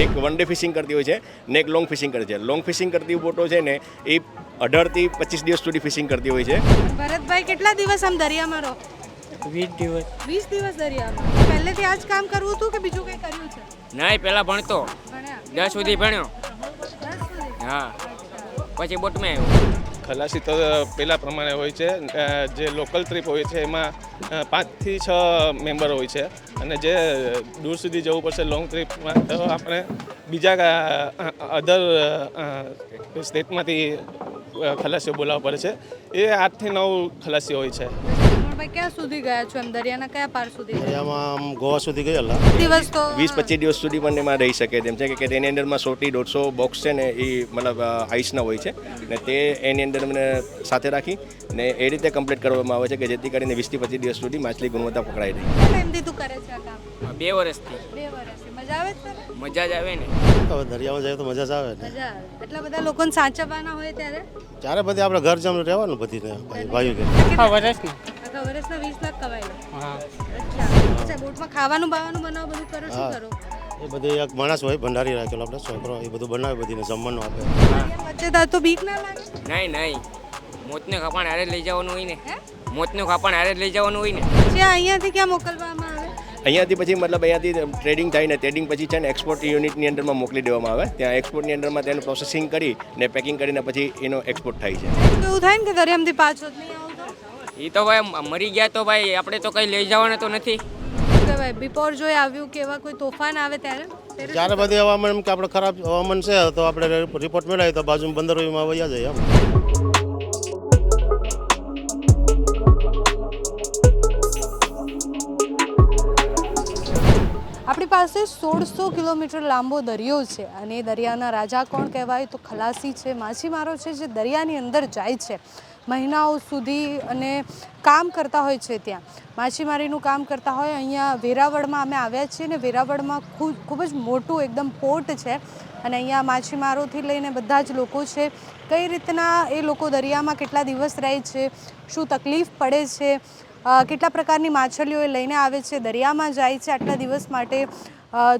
એક one day fishing કરતી હોય છે ને એક લોંગ ફિશિંગ કરે છે. લોંગ ફિશિંગ કરતી બોટો છે ને એ અઢારથી પચીસ દિવસ સુધી ફિશિંગ કરતી હોય છે. ભરતભાઈ કેટલા દિવસ આમ દરિયામાં રહો? વીસ દિવસ. વીસ દિવસ દરિયામાં. પહેલેથી આ જ કામ કરવું હતું કે બીજું કંઈ કર્યું છે? એ પહેલાં ભણતો. ભણ્યા. દસ સુધી ભણ્યો. હા. પછી બોટમાં આવ્યો. ખલાસી તો પહેલાં પ્રમાણે હોય છે. જે લોકલ ટ્રીપ હોય છે એમાં પાંચથી છ મેમ્બર હોય છે. અને જે દૂર સુધી જવું પડશે લોંગ ટ્રીપમાં તો આપણે બીજા અધર સ્ટેટમાંથી ખલાસીઓ બોલાવવા પડે છે. એ આઠથી નવ ખલાસી હોય છે. ભાઈ ક્યાં સુધી ગયા છો એમ દરિયાના કયા પાર સુધી દરિયામાં આમ ગોવા સુધી ગયેલા દિવસ તો વીસ પચીસ દિવસ સુધી પણ એમાં રહી શકે તેમ છે કે તેની અંદરમાં સોટી દોઢસો બોક્સ છે ને એ મતલબ આઈસના હોય છે. ને તે એની અંદર મને સાથે રાખી ને એ રીતે કમ્પ્લીટ કરવામાં આવે છે કે જેથી કરીને વીસથી પચીસ દિવસ સુધી માછલી ગુણવત્તા પકડાઈ રહી. કેટલા ટાઈમથી કરે છે આ કામ? બે વર્ષથી. બે વર્ષથી. મજા આવે છે મજા જ આવે ને. હવે દરિયામાં જાય તો મજા જ આવે ને. એટલા બધા લોકોને સાચવવાના હોય ત્યારે? ત્યારે બધી આપણે ઘર જમ રહેવાનું બધીને ભાઈ ભાઈઓ કે. વર્ષની. આખા વર્ષના વીસ લાખ કમાઈ હા. અચ્છા. અચ્છા બોટમાં ખાવાનું બાવાનું બનાવો બધું કરો શું કરો? એ બધે એક માણસ હોય ભંડારી રાખેલો આપણે છોકરો એ બધું બનાવે બધીને જમવાનું આપે. વચ્ચે તો બીક ના લાગે? નહીં નહીં. મોતને ખાપણ હારે જ લઈ જવાનું હોય ને. મોતનું ખાપણ હારે જ લઈ જવાનું હોય ને. પછી અહીંયાથી ક્યાં મોકલવામાં આવે? અહીંયાથી પછી મતલબ અહીંયાથી ટ્રેડિંગ થાય ને ટ્રેડિંગ પછી છે ને એક્સપોર્ટ યુનિટની અંદરમાં મોકલી દેવામાં આવે. ત્યાં એક્સપોર્ટની અંદરમાં તેનું પ્રોસેસિંગ કરી ને પેકિંગ કરીને પછી એનો એક્સપોર્ટ થાય છે. એવું થાય ને કે દરિયામાંથી પાછો એ તો ભાઈ મરી ગયા તો ભાઈ આપણે તો કંઈ લઈ જવાના તો નથી. કહેવાય બિફોર જોઈ આવ્યું કે એવા કોઈ તોફાન આવે ત્યારે ત્યારે જ્યારે બધી હવામાન એમ કે આપણે ખરાબ હવામાન છે તો આપણે રિપોર્ટ મેળવીએ તો બાજુ બંદરોમાં વયા જાય એમ. આપણી પાસે સોળસો કિલોમીટર લાંબો દરિયો છે અને એ દરિયાના રાજા કોણ કહેવાય તો ખલાસી છે માછીમારો છે જે દરિયાની અંદર જાય છે. મહિનાઓ સુધી અને કામ કરતા હોય છે ત્યાં. માછીમારીનું કામ કરતા હોય, અહીંયા વેરાવળમાં અમે આવ્યા છીએ ને વેરાવળમાં ખૂબ ખૂબ જ મોટું એકદમ પોર્ટ છે અને અહીંયા માછીમારોથી લઈને બધા જ લોકો છે. કઈ રીતના એ લોકો દરિયામાં કેટલા દિવસ રહે છે, શું તકલીફ પડે છે કેટલા પ્રકારની માછલીઓ એ લઈને આવે છે, દરિયામાં જાય છે આટલા દિવસ માટે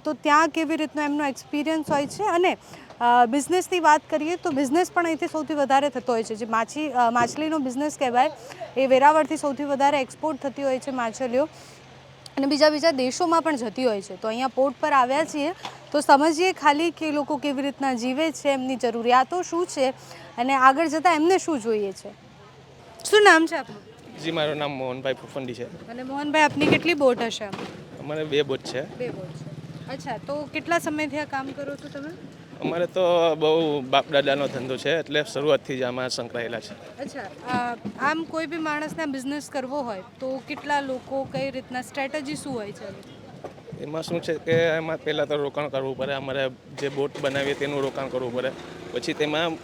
તો ત્યાં કેવી રીતનો એમનો એક્સપિરિયન્સ હોય છે અને બિઝનેસની વાત કરીએ તો બિઝનેસ પણ અહીંથી સૌથી વધારે થતો હોય છે. જે માછી માછલીનો બિઝનેસ કહેવાય એ વેરાવળથી સૌથી વધારે એક્સપોર્ટ થતી હોય છે માછલીઓ. અને બીજા બીજા દેશોમાં પણ જતી હોય છે. તો અહીંયા પોર્ટ પર આવ્યા છીએ. તો સમજીએ ખાલી કે લોકો કેવી રીતના જીવે છે એમની જરૂરિયાતો શું છે અને આગળ જતાં એમને શું જોઈએ છે. શું નામ છે આપનું? જી મારું નામ મોહનભાઈ ફુફંડી છે. અને મોહનભાઈ આપની કેટલી બોટ હશે? અમારે બે બોટ છે. બે બોટ છે. અચ્છા તો કેટલા સમયથી આ કામ કરો છો તમે? અમારે તો બહુ બાપ દાદાનો ધંધો છે એટલે શરૂઆતથી જ આમાં સંકળાયેલા છે. અચ્છા આમ કોઈ બી માણસને બિઝનેસ કરવો હોય તો કેટલા લોકો કઈ રીતના સ્ટ્રેટેજી શું હોય છે? એમાં શું છે કે એમાં પહેલાં તો રોકાણ કરવું પડે અમારે જે બોટ બનાવીએ તેનું રોકાણ કરવું પડે. પછી તેમાં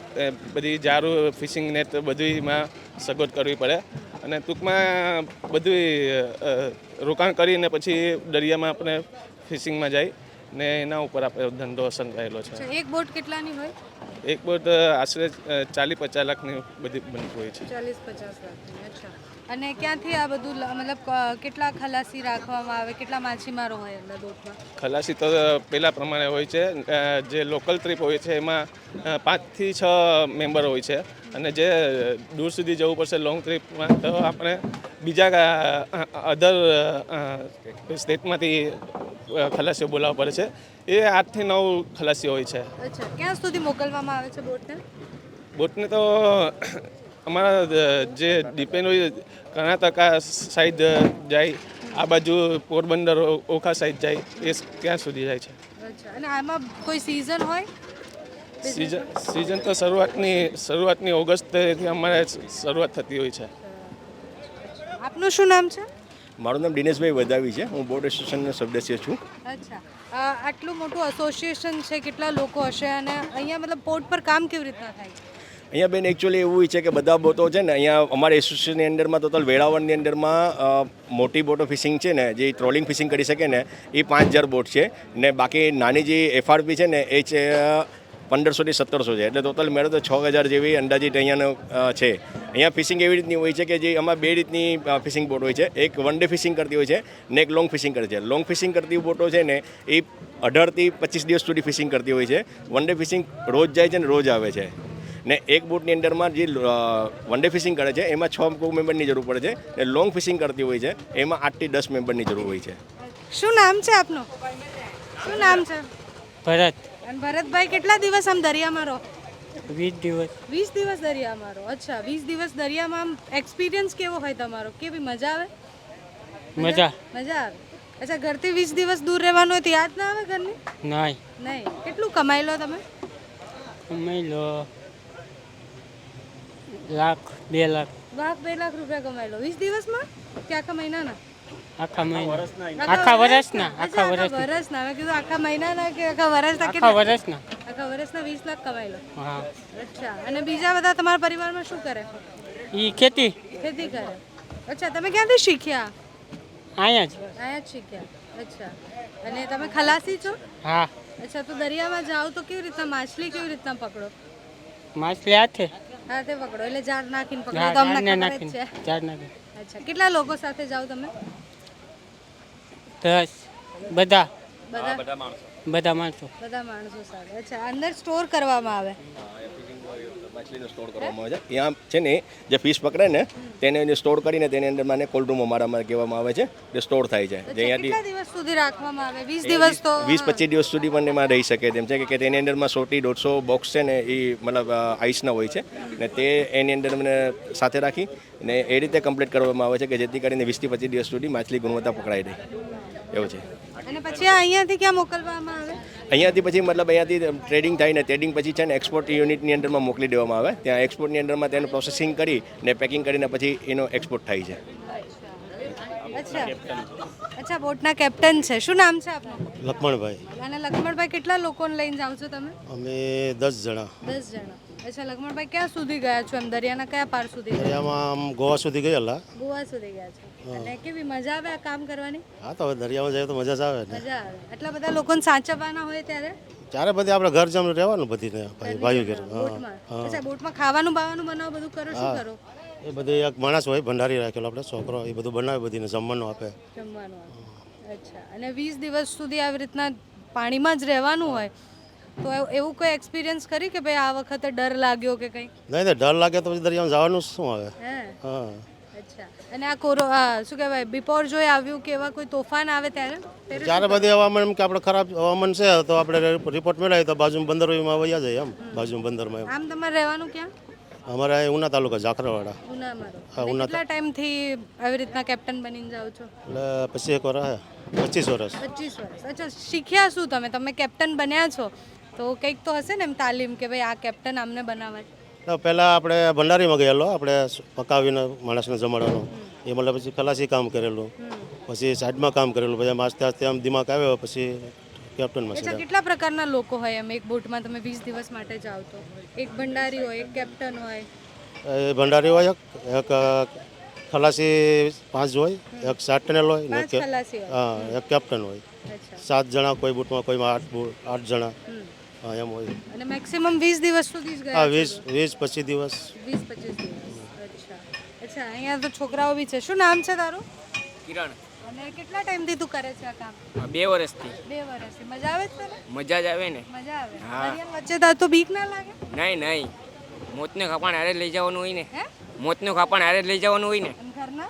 બધી જારું ફિશિંગ નેટ બધું એમાં સગવડ કરવી પડે. અને ટૂંકમાં બધું રોકાણ કરીને પછી દરિયામાં આપણે ફિશિંગમાં જાય. ને એના ઉપર આપણે ધંધો અસર રહેલો છે. એક બોટ કેટલાની હોય? એક બોટ આશરે ચાલીસ પચાસ લાખની બધી બનતી હોય છે. ચાલીસ પચાસ લાખની અચ્છા. અને ક્યાંથી આ બધું મતલબ કેટલા ખલાસી રાખવામાં આવે કેટલા માછીમારો હોય અંદર બોટમાં? ખલાસી તો પહેલાં પ્રમાણે હોય છે. જે લોકલ ટ્રીપ હોય છે એમાં પાંચથી છ મેમ્બર હોય છે. અને જે દૂર સુધી જવું પડશે લોંગ ટ્રીપમાં તો આપણે બીજા અધર સ્ટેટમાંથી ખલાસીઓ બોલાવવા પડે છે. એ આઠથી નવ ખલાસીઓ હોય છે. અચ્છા ક્યાં સુધી મોકલવામાં આવે છે બોટને? બોટને તો અમારા જે ડિપેન્ડ હોય કર્ણાટકા સાઈડ જાય આ બાજુ પોરબંદર ઓખા સાઈડ જાય એ ત્યાં સુધી જાય છે. અને આમાં કોઈ સિઝન હોય? સિઝન સિઝન તો શરૂઆતની શરૂઆતની ઓગસ્ટથી અમારે શરૂઆત થતી હોય છે. આપનું શું નામ છે? મારું નામ દિનેશભાઈ વધાવી છે. હું બોર્ડ એસોસિએશનનો સદસ્ય છું. અચ્છા. આટલું મોટું એસોસિએશન છે કેટલા લોકો હશે અને અહીંયા મતલબ પોર્ટ પર કામ કેવી રીતના થાય? અહીંયા બેન એકચ્યુઅલી એવું છે કે બધા બોટો છે ને અહીંયા અમારા એસોસિએશનની અંદરમાં ટોટલ વેળાવળની અંદરમાં મોટી બોટો ફિશિંગ છે ને જે ટ્રોલિંગ ફિશિંગ કરી શકે ને એ પાંચ હજાર બોટ છે. ને બાકી નાની જે એફઆરપી છે ને એ છે પંદરસોથી સત્તરસો છે. એટલે ટોટલ મેળો તો છ હજાર જેવી અંદાજિત અહીંયાનો છે. અહીંયા ફિશિંગ એવી રીતની હોય છે કે જે આમાં બે રીતની ફિશિંગ બોટ હોય છે. એક વન ડે ફિશિંગ કરતી હોય છે ને એક લોંગ ફિશિંગ કરે છે. લોંગ ફિશિંગ કરતી બોટો છે ને એ અઢારથી પચીસ દિવસ સુધી ફિશિંગ કરતી હોય છે. વન ડે ફિશિંગ રોજ જાય છે ને રોજ આવે છે. ને એક બોટની અંદરમાં જે વન ડે ફિશિંગ કરે છે એમાં છ મેમ્બરની જરૂર પડે છે. ને લોંગ ફિશિંગ કરતી હોય છે એમાં આઠથી દસ મેમ્બરની જરૂર હોય છે. શું નામ છે આપનું? શું નામ છે? ભરત. અને ભરતભાઈ કેટલા દિવસ આમ દરિયામાં રહો? વીસ દિવસ. વીસ દિવસ દરિયામાં રહો. અચ્છા વીસ દિવસ દરિયામાં આમ એક્સપિરિયન્સ કેવો હોય તમારો? કેવી મજા આવે? મજા. મજા આવે. અચ્છા ઘરથી વીસ દિવસ દૂર રહેવાનું હોય તો યાદ ના આવે ઘરની? નહીં નહીં. કેટલું કમાઈ લો તમે? કમાઈ લો લાખ બે લાખ. લાખ બે લાખ રૂપિયા કમાઈ લો. વીસ દિવસમાં? કે આખા મહિનાના આખા મહિના. આખા વર્ષના અચ્છા, આખા વર્ષના. વર્ષના. મેં કીધું આખા મહિનાના કે આખા વર્ષના આખા વર્ષના. આખા વર્ષના વીસ લાખ કમાઈ લો હા. અચ્છા. અને બીજા બધા તમારા પરિવારમાં શું કરે? ઈ ખેતી. ખેતી કરે. અચ્છા તમે ક્યાંથી શીખ્યા? અહીંયા જ. અહીંયા જ શીખ્યા. અચ્છા. અને તમે ખલાસી છો? હા. અચ્છા તો દરિયામાં જાઓ તો કેવી રીતના માછલી કેવી રીતના પકડો? માછલી હાથે. હાથે પકડો. એટલે જાર નાખીને પકડો. તમને તો ખબર જ છે. જાર નાખીને. અચ્છા કેટલા લોકો સાથે જાઓ તમે? દસ બધા? બધા. બધા માણસો. બધા માણસો. સાથે અચ્છા અંદર સ્ટોર કરવામાં આવે. માછલીનો સ્ટોર કરવામાં આવે છે. ત્યાં છે ને જે ફિશ પકડે ને તેને સ્ટોર કરીને તેની અંદર મને કોલ્ડ રૂમ અમારામાં કહેવામાં આવે છે જે સ્ટોર થાય છે. જે અહીંયાથી દિવસ સુધી રાખવામાં આવે? વીસ દિવસ તો વીસ પચીસ દિવસ સુધી પણ એમાં રહી શકે તેમ છે કે- કે તેની અંદરમાં સોથી દોઢસો બોક્સ છે ને એ મતલબ આઈસના હોય છે. ને તે એની અંદર મને સાથે રાખી ને એ રીતે કમ્પ્લીટ કરવામાં આવે છે કે જેથી કરીને વીસથી પચીસ દિવસ સુધી માછલી ગુણવત્તા પકડાઈ રહે. એવું છે. અને પછી અહીંયાથી ક્યાં મોકલવામાં આવે? અહીંયાથી પછી મતલબ અહીંયાથી ટ્રેડિંગ થાય ને ટ્રેડિંગ પછી છે ને એક્સપોર્ટ યુનિટની અંદરમાં મોકલી દેવામાં આવે. ત્યાં એક્સપોર્ટની અંદરમાં તેનું પ્રોસેસિંગ કરી ને પેકિંગ કરીને પછી એનો એક્સપોર્ટ થાય છે. અચ્છા. અચ્છા બોટના કેપ્ટન છે. શું નામ છે આપનું? લક્ષ્મણભાઈ. અને લક્ષ્મણભાઈ કેટલા લોકોને લઈને જાઓ છો તમે? અમે દસ જણા. દસ જણા. અચ્છા લક્ષ્મણભાઈ ક્યાં સુધી ગયા છો એમ? દરિયાના કયા પાર સુધી ગયા દરિયામાં આમ ગોવા સુધી ગયેલા. ગોવા સુધી ગયા છો. અને કેવી મજા આવે આ કામ કરવાની? હા તો હવે દરિયામાં જાય તો મજા જ આવે ને. મજા આવે. એટલા બધા લોકોને સાચવવાના હોય ત્યારે? ત્યારે બધી આપણે ઘર જમ રહેવાનું બધી ભાઈ ભાઈઓ ઘેર. હા અચ્છા બોટમાં ખાવાનું બાવાનું બનાવો બધું કરો શું કરો? એ બધે એક માણસ હોય ભંડારી રાખેલો આપણે છોકરો એ બધું બનાવે બધીને જમવાનું આપે. જમવાનું આપે. અચ્છા. અને વીસ દિવસ સુધી આવી રીતના પાણીમાં જ રહેવાનું હોય તો એવ- કોઈ એક્સપિરિયન્સ કરી કે ભાઈ આ વખતે ડર લાગ્યો કે કંઈ નહીં નહીં ડર લાગે તો પછી દરિયામાં જવાનું શું આવે? હે? અચ્છા. અને આ કોરો શું કહેવાય બિફોર જોઈ આવ્યું કે એવા કોઈ તોફાન આવે ત્યારે? ત્યારે જ્યારે બધી હવામાન કે આપણે ખરાબ હવામાન છે તો આપણે રિપોર્ટ મેળવીએ તો બાજુમાં બંદરમાં વયા જાય એમ બાજુ બંદરમાં આમ તમારે રહેવાનું ક્યાં? અમારે ઉના તાલુકા ઝાખરાવાડા. હા, ઉના કેટલા ટાઈમથી આવી રીતના કેપ્ટન બનીને જાઓ છો? એટલે પછી એક વાર પચીસ વર્ષ. પચીસ વર્ષ. અચ્છા શીખ્યા શું તમે? તમે કેપ્ટન બન્યા છો તો કંઈક તો હશે ને એમ તાલીમ કે ભાઈ આ કેપ્ટન આમને બનાવાય? તો પહેલાં આપણે ભંડારીમાં ગયેલો આપણે પકાવીને માણસને જમાડવાનું. એ મતલબ પછી ખલાસી કામ કરેલું. પછી સાઈડમાં કામ કરેલું. પછી આમ આસ્તે આસ્તે આમ દિમાગ આવ્યો પછી કેપ્ટનમાં અચ્છા સીધા. કેટલા પ્રકારના લોકો હોય એમ? એક બોટમાં તમે વીસ દિવસ માટે જાઓ તો. એક ભંડારી હોય એક કેપ્ટન હોય. એ ભંડારી હોય એક એક ખલાસી પાંચ હોય એક પાંચ ખલાસી હોય. હા એક કેપ્ટન હોય. સાત જણા કોઈ બૂટમાં કોઈમાં આઠ આઠ જણા. હા એમ હોય. અને મેક્સિમમ વીસ દિવસ સુધી જ હા ગયા વીસ વીસ પચીસ દિવસ. વીસ પચીસ દિવસ. અચ્છા. અચ્છા અહીંયા તો છોકરાઓ બી છે. શું નામ છે તારું? કિરણ. કેટલા ટાઈમથી તું કરે છે આ કામ? આ બે વર્ષથી. બે વર્ષથી. મજા આવે છે તને? મજા જ આવે ને. મજા આવે. હા. વચ્ચે તાર તો બીક ના લાગે? નહીં નહીં. મોતને ખાપણ હારે જ લઈ જવાનું હોય ને. હે? મોતનું ખાપણ હારે જ લઈ જવાનું હોય ને. અને ઘરના?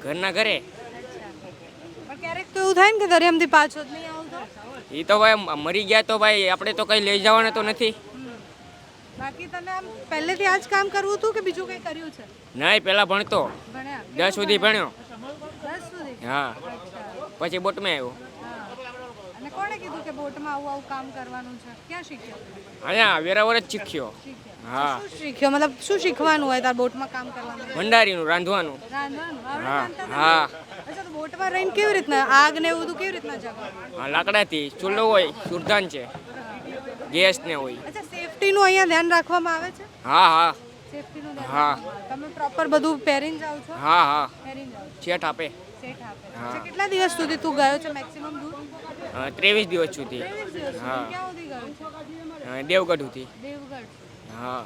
ઘરના ઘરે. અચ્છા. પણ ક્યારેક તો એવું થાય ને કે દરિયામાંથી પાછો જ નહીં આવતો? એ તો ભાઈ મ- મરી ગયા તો ભાઈ આપણે તો કંઈ લઈ જવાનું તો નથી. બાકી તને આમ પહેલેથી આ જ કામ કરવું હતું કે બીજું કંઈ કર્યું છે? નહીં પહેલાં ભણતો. ભણ્યા. દસ સુધી ભણ્યો. હા. પછી બોટમાં આવ્યો. અને કોણે કીધું કે બોટમાં આવું આવું કામ કરવાનું છે? ક્યાં શીખ્યો? અહીંયા વેરાવર જ શીખ્યો. હા. શીખ્યો? મતલબ શું શીખવાનું હોય તાર બોટમાં કામ કરવાનું? ભંડારીનું રાંધવાનું. રાંધવાનું? હા હા અચ્છા તો બોટમાં રહીને કેવી રીતના? આગ ને એવું બધું કેવી રીતના જવાનું હા લાકડાથી. ચૂલો હોય સુરધાન છે. ગેસ ને હોય. અચ્છા સેફટીનું અહીંયા ધ્યાન રાખવામાં આવે છે? હા હા. સેફટીનું હા. તમે પ્રોપર બધું પહેરીને જાઓ છો? હા હા. પહેરીને જાઓ છેઠ આપે. સેટ આપે. અચ્છા કેટલા દિવસ સુધી તું ગયો છે મેક્સિમમ દૂર ત્રેવીસ દિવસ સુધી. હા. ક્યાં સુધી ગયો છે? દેવગઢ સુધી. દેવગઢ. હા.